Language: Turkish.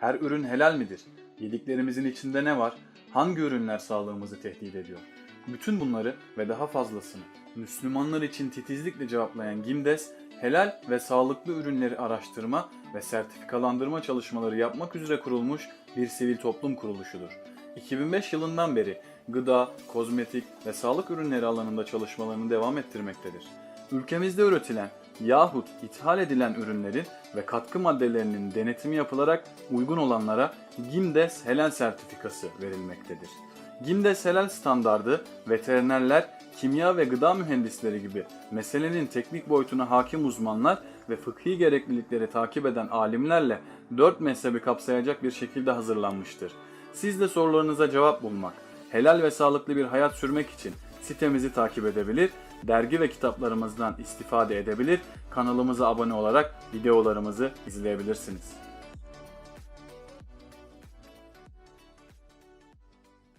Her ürün helal midir? Yediklerimizin içinde ne var? Hangi ürünler sağlığımızı tehdit ediyor? Bütün bunları ve daha fazlasını Müslümanlar için titizlikle cevaplayan Gimdes, helal ve sağlıklı ürünleri araştırma ve sertifikalandırma çalışmaları yapmak üzere kurulmuş bir sivil toplum kuruluşudur. 2005 yılından beri gıda, kozmetik ve sağlık ürünleri alanında çalışmalarını devam ettirmektedir. Ülkemizde üretilen yahut ithal edilen ürünlerin ve katkı maddelerinin denetimi yapılarak uygun olanlara Gimdes Helal sertifikası verilmektedir. Gimdes Helal standardı veterinerler, kimya ve gıda mühendisleri gibi meselenin teknik boyutuna hakim uzmanlar ve fıkhi gereklilikleri takip eden alimlerle dört mezhebi kapsayacak bir şekilde hazırlanmıştır. Siz de sorularınıza cevap bulmak, helal ve sağlıklı bir hayat sürmek için sitemizi takip edebilir, dergi ve kitaplarımızdan istifade edebilir, kanalımıza abone olarak videolarımızı izleyebilirsiniz.